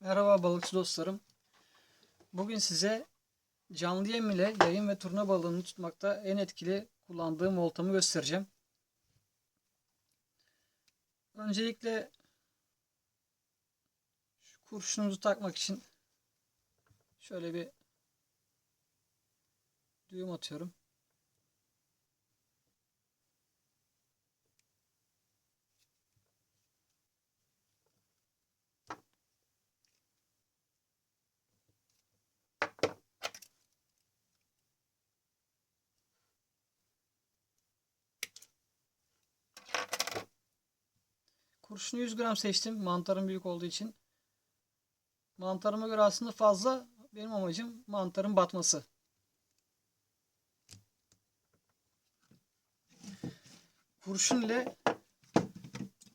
Merhaba balıkçı dostlarım. Bugün size canlı yem ile yayın ve turna balığını tutmakta en etkili kullandığım oltamı göstereceğim. Öncelikle şu kurşunumuzu takmak için şöyle bir düğüm atıyorum. Kurşunu 100 gram seçtim. Mantarım büyük olduğu için. Mantarıma göre aslında fazla. Benim amacım mantarın batması. Kurşun ile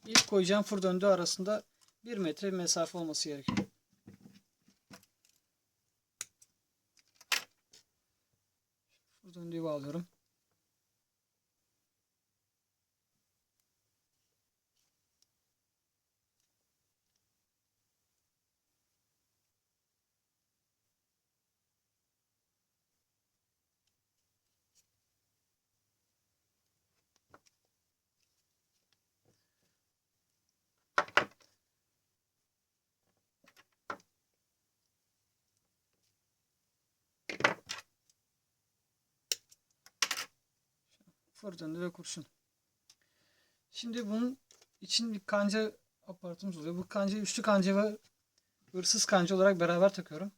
ilk koyacağım fır döndüğü arasında 1 metre mesafe olması gerekiyor. Fır döndüğü bağlıyorum. Fır döndü ve kurşun. Şimdi bunun için bir kanca aparatımız oluyor. Bu kanca üçlü kanca ve hırsız kanca olarak beraber takıyorum.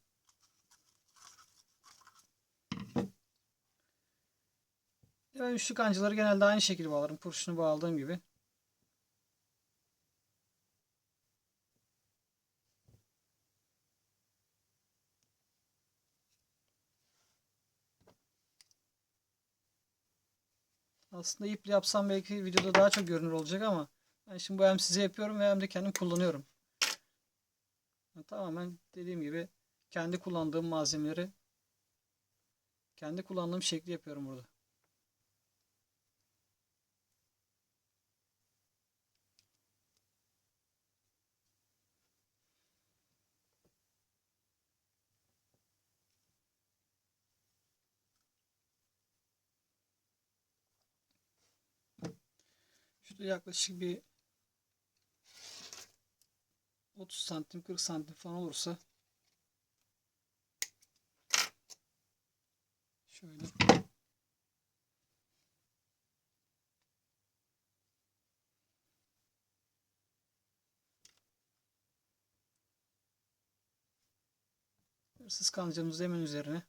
Ben üçlü kancaları genelde aynı şekilde bağlarım. Kurşunu bağladığım gibi. Aslında iple yapsam belki videoda daha çok görünür olacak ama ben şimdi bu hem size yapıyorum ve hem de kendim kullanıyorum. Tamamen dediğim gibi kendi kullandığım malzemeleri kendi kullandığım şekli yapıyorum burada. Şurada yaklaşık bir 30 santim 40 santim falan olursa şöyle. Hırsız kancamızı hemen üzerine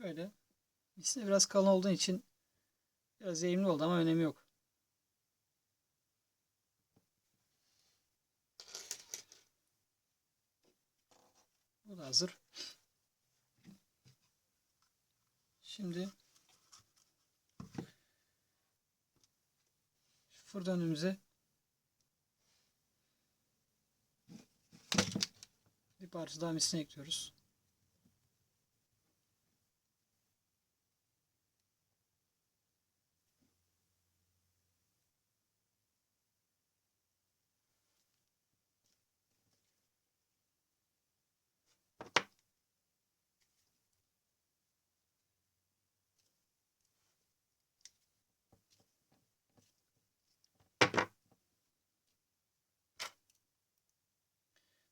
Şöyle. İkisi de biraz kalın olduğu için biraz eğimli oldu ama önemi yok. Bu da hazır. Şimdi şu fır döndüğümüze bir parça daha misine ekliyoruz.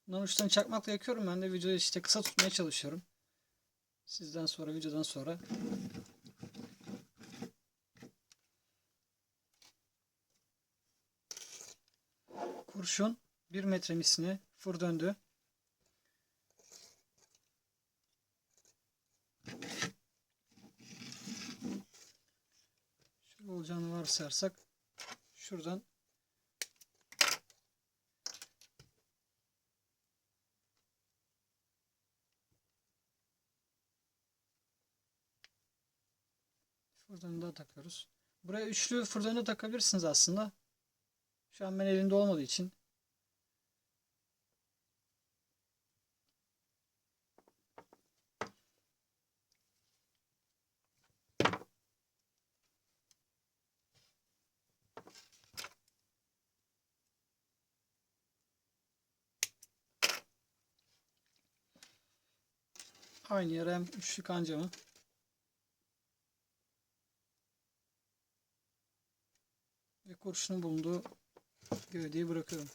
Bunların uçlarını çakmakla yakıyorum. Ben de videoyu işte kısa tutmaya çalışıyorum. Sizden sonra, videodan sonra. Kurşun 1 metre misine fır döndü. Şöyle olacağını varsayarsak şuradan fırdanı da takıyoruz. Buraya üçlü fırdanı takabilirsiniz aslında. Şu an ben elimde olmadığı için aynı yere hem üçlü kancamı kurşunun bulunduğu gövdeyi bırakıyorum.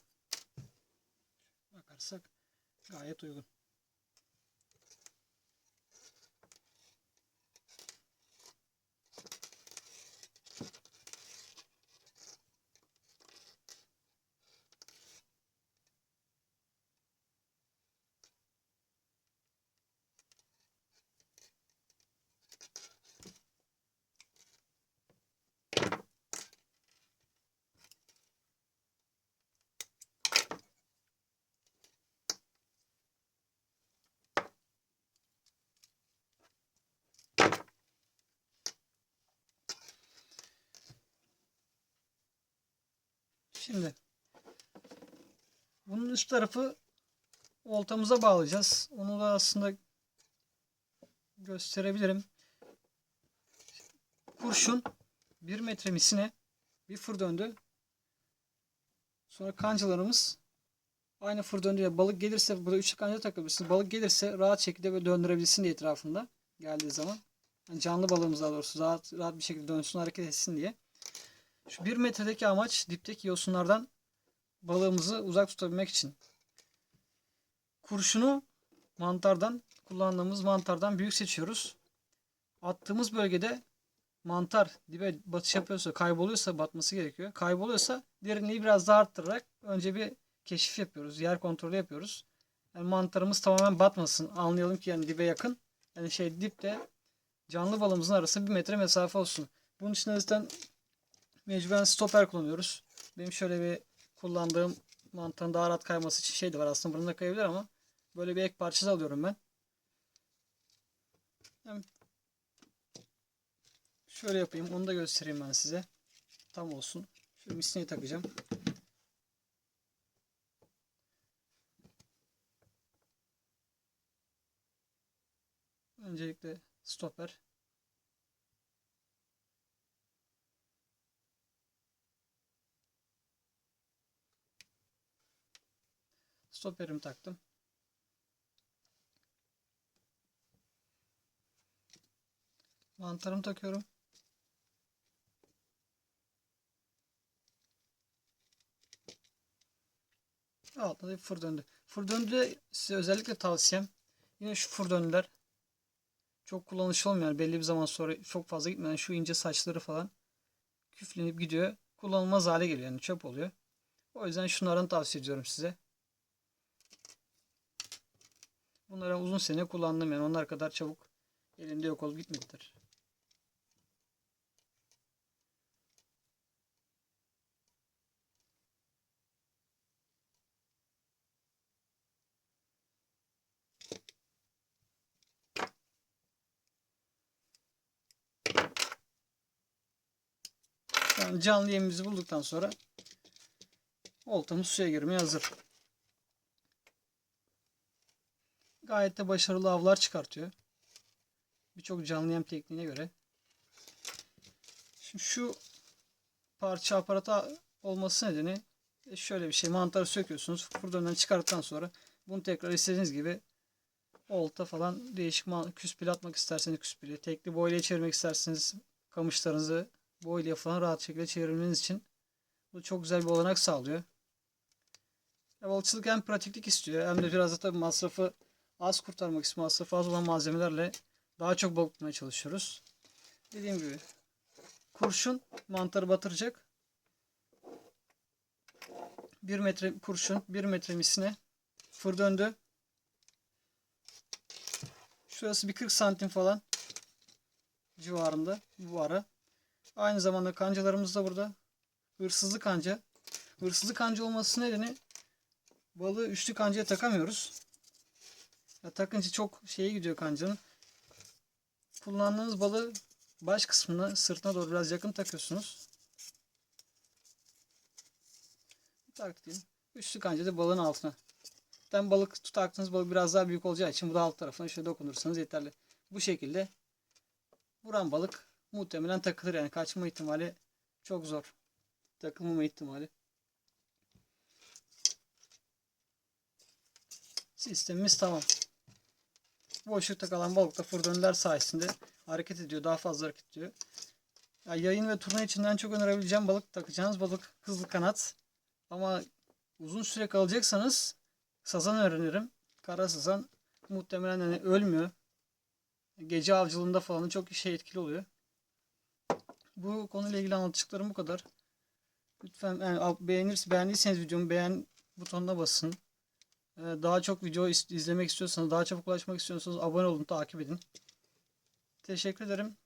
Bakarsak gayet uygun. Şimdi bunun üst tarafı oltamıza bağlayacağız. Onu da aslında gösterebilirim. Kurşun 1 metre misine bir fır döndü. Sonra kancalarımız aynı fır döndü. Balık gelirse burada üç kanca takabilirsiniz. Balık gelirse rahat şekilde böyle döndürebilsin diye etrafında geldiği zaman. Yani canlı balığımız daha doğrusu rahat, rahat bir şekilde dönsün hareket etsin diye. Şu 1 metredeki amaç dipteki yosunlardan balığımızı uzak tutabilmek için. Kurşunu mantardan kullandığımız mantardan büyük seçiyoruz. Attığımız bölgede mantar dibe batış yapıyorsa kayboluyorsa batması gerekiyor. Kayboluyorsa derinliği biraz daha arttırarak önce bir keşif yapıyoruz. Yer kontrolü yapıyoruz. Yani mantarımız tamamen batmasın. Anlayalım ki yani dibe yakın. Yani şey dipte canlı balığımızın arası bir metre mesafe olsun. Bunun için zaten mecburen stoper kullanıyoruz. Benim şöyle bir kullandığım mantarın daha rahat kayması için şey de var aslında bunun da kayabilir ama böyle bir ek parçası alıyorum ben. Şöyle yapayım onu da göstereyim ben size. Tam olsun. Şu misneyi takacağım. Öncelikle stoper. Stoperimi taktım. Mantarımı takıyorum. Altında bir fır döndü. Fır döndü size özellikle tavsiyem. Yine şu fır döndüler. Çok kullanışlı olmuyor. Belli bir zaman sonra çok fazla gitmeden şu ince saçları falan küflenip gidiyor. Kullanılmaz hale geliyor. Yani çöp oluyor. O yüzden şunlardan tavsiye ediyorum size. Bunları uzun sene kullandım yani onlar kadar çabuk elimde yok olup gitmediler. Yani canlı yemimizi bulduktan sonra oltamız suya girmeye hazır. Gayet de başarılı avlar çıkartıyor. Birçok canlı yem tekniğine göre. Şimdi şu parça aparata olması nedeni e, şöyle bir şey. Mantarı söküyorsunuz. Fırından çıkarttıktan sonra bunu tekrar istediğiniz gibi olta falan değişik küspili atmak isterseniz küspili. Tekli boyla çevirmek isterseniz kamışlarınızı boyla falan rahat şekilde çevirmeniz için bu çok güzel bir olanak sağlıyor. Ya, hem pratiklik istiyor hem de biraz da tabii masrafı az kurtarmak için masrafı az olan malzemelerle daha çok balık tutmaya çalışıyoruz. Dediğim gibi kurşun mantarı batıracak. 1 metre kurşun, 1 metre misine fır döndü. Şurası bir 40 santim falan civarında bu ara. Aynı zamanda kancalarımız da burada. Hırsızlı kanca. Hırsızlı kanca olması nedeni balığı üçlü kancaya takamıyoruz. Ya takınca çok şeye gidiyor kancanın. Kullandığınız balığı baş kısmına sırtına doğru biraz yakın takıyorsunuz. Tak diyeyim. Üçlü kanca da balığın altına. Ben balık tutaktığınız balık biraz daha büyük olacağı için bu da alt tarafına şöyle dokunursanız yeterli. Bu şekilde vuran balık muhtemelen takılır yani kaçma ihtimali çok zor. Takılmama ihtimali. Sistemimiz tamam. Boşlukta kalan balık da fırdönler sayesinde hareket ediyor. Daha fazla hareket ediyor. Ya yayın ve turna içinden çok önerebileceğim balık takacağınız balık hızlı kanat. Ama uzun süre kalacaksanız sazan öğrenirim. Kara sazan muhtemelen hani ölmüyor. Gece avcılığında falan çok işe etkili oluyor. Bu konuyla ilgili anlatacaklarım bu kadar. Lütfen yani al- beğenir, beğendiyseniz videomu beğen butonuna basın. Ee, Daha çok video izlemek istiyorsanız, daha çabuk ulaşmak istiyorsanız abone olun, takip edin. Teşekkür ederim.